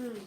হুম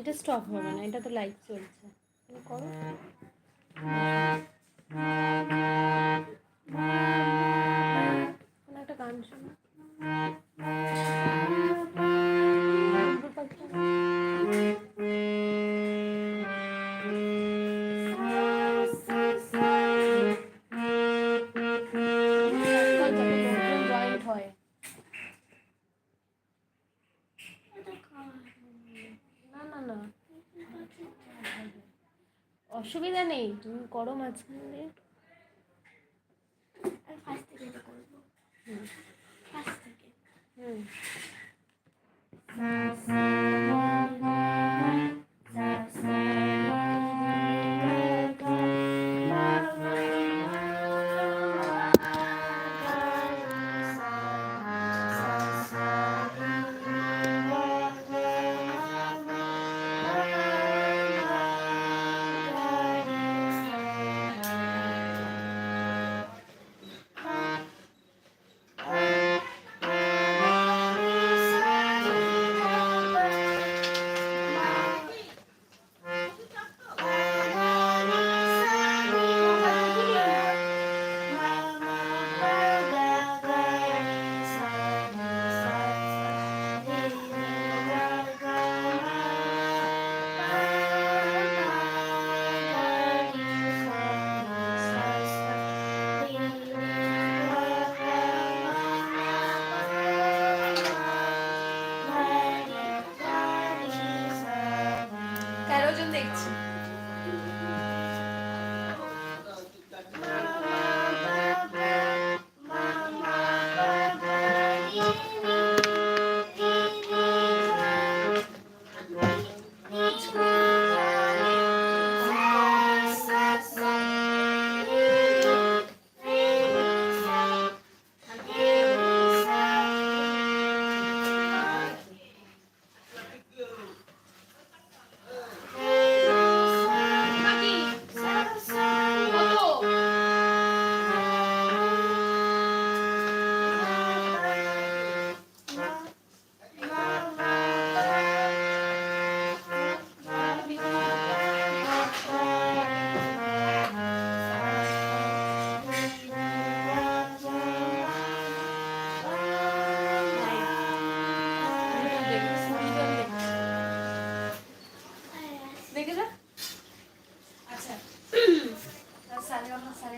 এটা স্টপ হবে না এটা তো লাইভ চলছে। করো। করো আছে দিয়ে ফার্স্ট থেকে এটা করব। ফার্স্ট থেকে। হুম।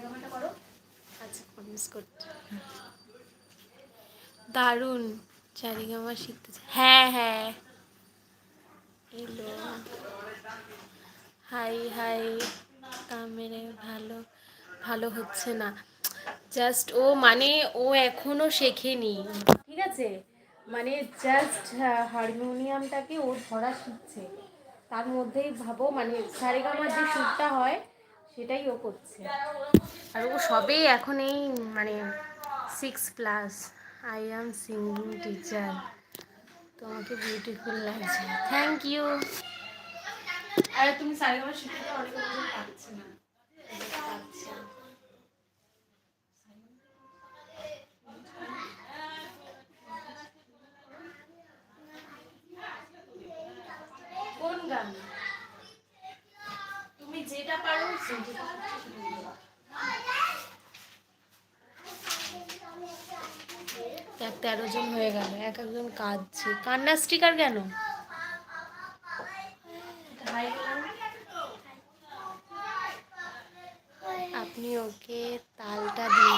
গামাটা করো। আচ্ছা শিখতেছে হ্যাঁ হ্যাঁ। এলো হাই হাই। কামেরে ভালো ভালো হচ্ছে না। জাস্ট ও মানে ও এখনও শেখেনি। ঠিক আছে? মানে জাস্ট হারমোনিয়ামটাকে ও ধরা শিখছে। তার মধ্যেই ভাবো মানে সারেগামার যে সুরটা হয় সেটাই ও করছে। আর ও সবে এখন এই মানে six plus I am singing teacher তোমাকে বিউটিফুল লাগছে। থ্যাংক ইউ আর তুমি সারেগামা শিখতে অনেক পাচ্ছে না পাচ্ছে না কোন গান তুমি তেরো জন হয়ে গেল, এক একজন কাঁদছে। কান্নার স্টিকার কেন? আপনি ওকে তালটা দিন।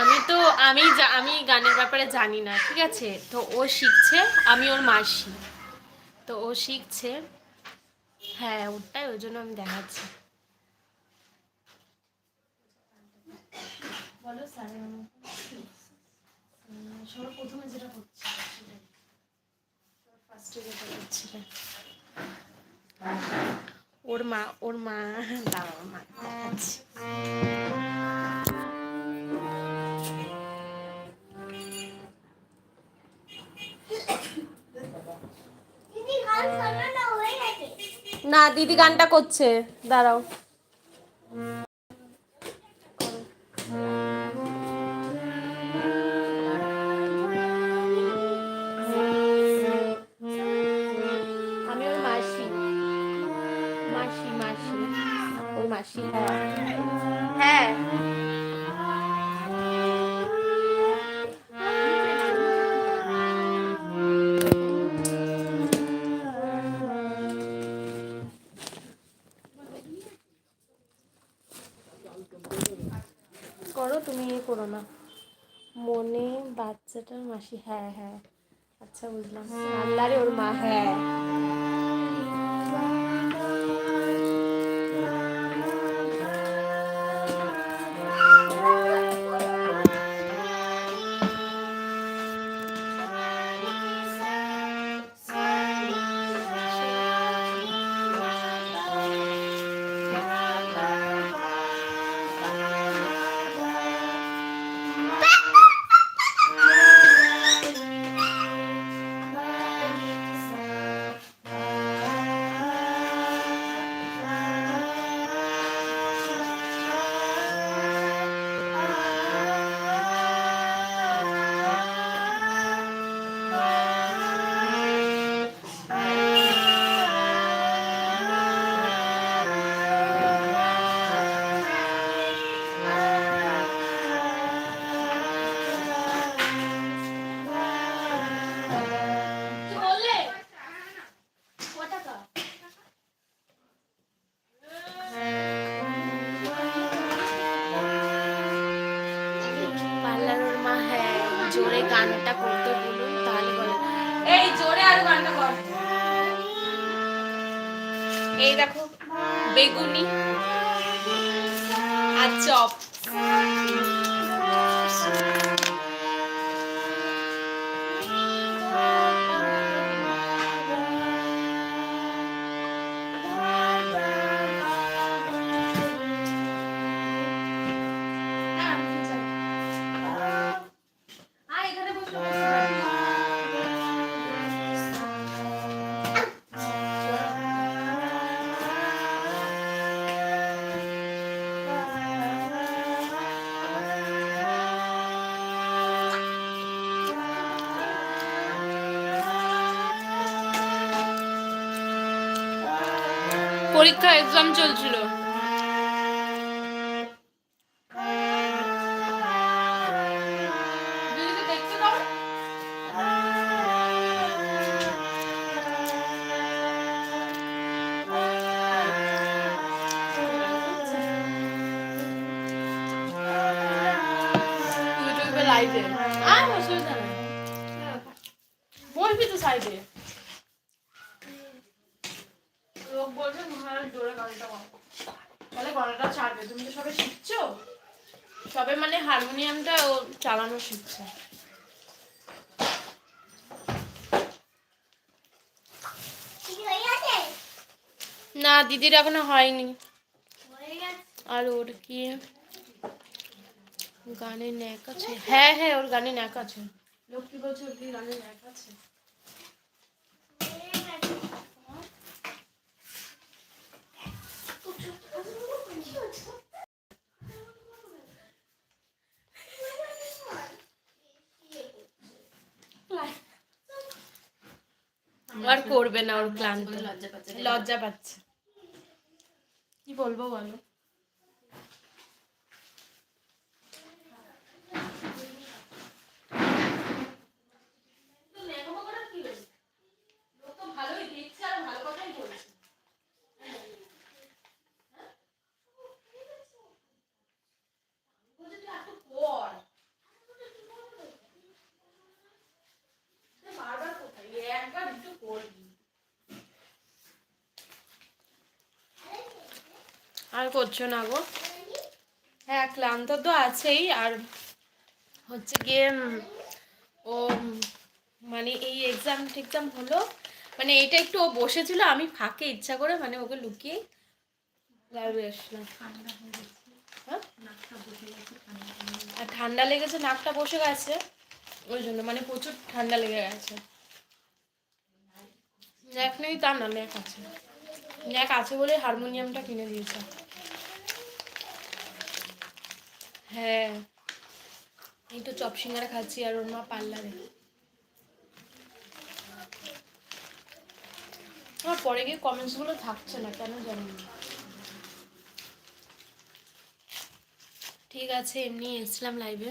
আমি তো, আমি আমি গানের ব্যাপারে জানি না, ঠিক আছে? তো ও শিখছে, আমি ওর মাসি। তো ও শিখছে। হ্যাঁ ওটাই, ওই জন্য আমি দেখাচ্ছি। বলো স্যার সবার প্রথমে যেটা হচ্ছে সেটাই। ফার্স্টে যেটা হচ্ছে ওর মা ওর মা দাঁড়াও মা। না দিদি গানটা করছে। দাঁড়াও। তুমি ইয়ে করো না। মনে বাচ্চাটার মাসি হ্যাঁ হ্যাঁ। আচ্ছা বুঝলাম। আল্লাহরে ওর মা হ্যাঁ। এই দেখো বেগুনি আর চপ। পরীক্ষা এক্সাম চলছিল। লাইভে আর অসুবিধা নেই বলবি তো সাইডে লোক বলছে মহারাজ জোরে গানটা গাও তাহলে গলাটা ছাড়বে তুমি তো সবে শিখছো সবে মানে হারমোনিয়ামটা ও চালানো শিখছে। না, দিদির এখনও হয়নি। আর ওর কি? গানে ন্যাক আছে। হ্যাঁ হ্যাঁ ওর গানে ন্যাক আছে। লক্ষ্মী বলছে ওর গানে ন্যাক আছে? আর করবে না ওর ক্লান্ত। লজ্জা পাচ্ছে। লজ্জা পাচ্ছে। কি বলব বলো তো লেখাপড়া করার কি হয়েছে? লোক তো ভালোই দেখছে আর ভালো কথাই বলছে। হ্যাঁ? বলছে তুই একটু পড়। বারবার কোথায়? এই একবার একটু পড়বি। আর করছ না গো? হ্যাঁ ক্লান্ত তো আছেই। আর হচ্ছে গিয়ে ও মানে এই এক্সাম টেক্সাম হলো। মানে এটা একটু ও বসেছিল, আমি ফাঁকে ইচ্ছা করে মানে ওকে লুকিয়ে হ্যাঁ? আর ঠান্ডা লেগেছে, নাকটা বসে গেছে। ওই জন্য মানে প্রচুর ঠান্ডা লেগে গেছে। ন্যাক নেই তা না ন্যাক আছে। ন্যাক আছে বলে হারমোনিয়ামটা কিনে দিয়েছে। হ্যাঁ। এই তো চপ সিঙ্গারা খাচ্ছি আর ওর মা পার্লারে। আমার পরে গিয়ে কমেন্টসগুলো থাকছে না, কেন জানি ঠিক আছে এমনি এসছিলাম লাইভে